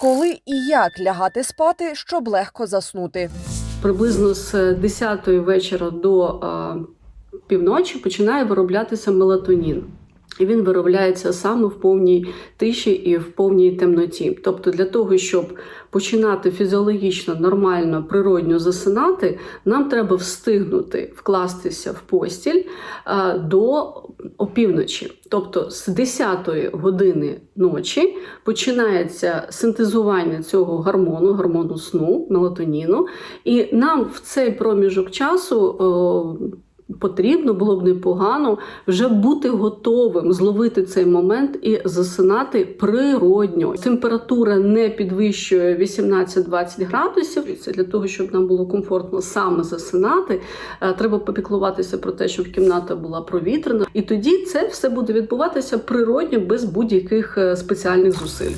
Коли і як лягати спати, щоб легко заснути. приблизно з 10 вечора до а, півночі починає вироблятися мелатонін. І він виробляється саме в повній тиші і в повній темноті. Тобто, для того, щоб починати фізіологічно, нормально, природньо засинати, нам треба встигнути вкластися в постіль до опівночі. Тобто з 10 години ночі починається синтезування цього гормону, гормону сну, мелатоніну, і нам в цей проміжок часу. о, Потрібно було б непогано вже бути готовим зловити цей момент і засинати природньо. Температура не підвищує 18-20 градусів. Це для того, щоб нам було комфортно саме засинати. е, Треба попіклуватися про те, щоб кімната була провітрена, і тоді це все буде відбуватися природньо без будь-яких е, спеціальних зусиль.